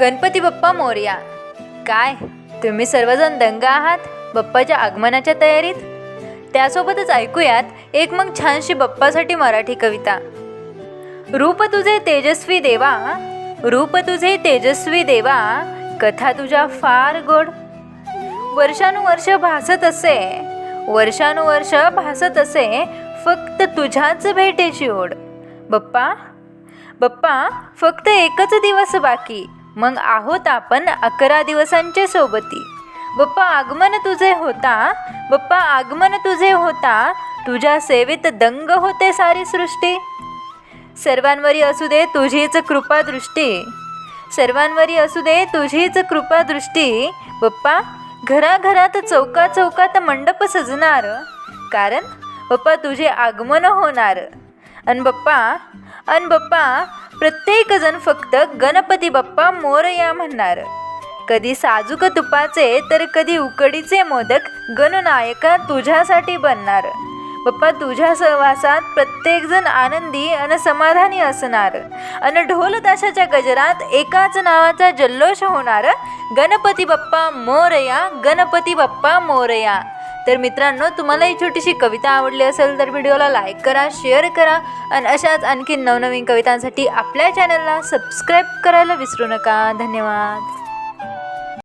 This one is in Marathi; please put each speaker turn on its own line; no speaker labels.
गणपती बाप्पा मोर्या. काय तुम्ही सर्वजण दंग आहात? बाप्पाच्या आगमनाच्या तयारीत? त्यासोबतच ऐकूयात एक मग छानशी बाप्पासाठी मराठी कविता. रूप तुझे तेजस्वी देवा रूप तुझे तेजस्वी देवा कथा तुझ्या फार गोड. वर्षानुवर्ष भासत असे वर्षानुवर्ष भासत असे फक्त तुझ्याच भेटेची ओढ. बप्पा बप्पा फक्त एकच दिवस बाकी. मग आहोत आपण अकरा दिवसांच्या सोबती. बप्पा आगमन तुझे होता. बप्पा आगमन तुझे होता. तुझ्या सेवेत दंग होते सारी सृष्टी. सर्वांवरी असू दे तुझीच कृपादृष्टी सर्वांवरी असू दे तुझीच कृपादृष्टी बप्पा घराघरात चौका चौकात मंडप सजणार. कारण बप्पा तुझे आगमन होणार. अन बप्पा अन बप्पा प्रत्येकजण फक्त गणपती बाप्पा मोरया म्हणणार. कधी साजूक तुपाचे तर कधी उकडीचे मोदक गणनायका तुझ्यासाठी बनणार. पप्पा तुझ्या सहवासात प्रत्येकजण आनंदी आणि समाधानी असणार. आणि ढोल ताशाच्या गजरात एकाच नावाचा जल्लोष होणार. गणपती बाप्पा मोरया गणपती बाप्पा मोरया. तर मित्रांनो तुम्हाला ही छोटीशी कविता आवडली असेल तर व्हिडिओला लाईक करा शेअर करा आणि अशाच आणखी नवनवीन कवितांसाठी आपल्या चॅनलला सबस्क्राईब करायला विसरू नका. धन्यवाद.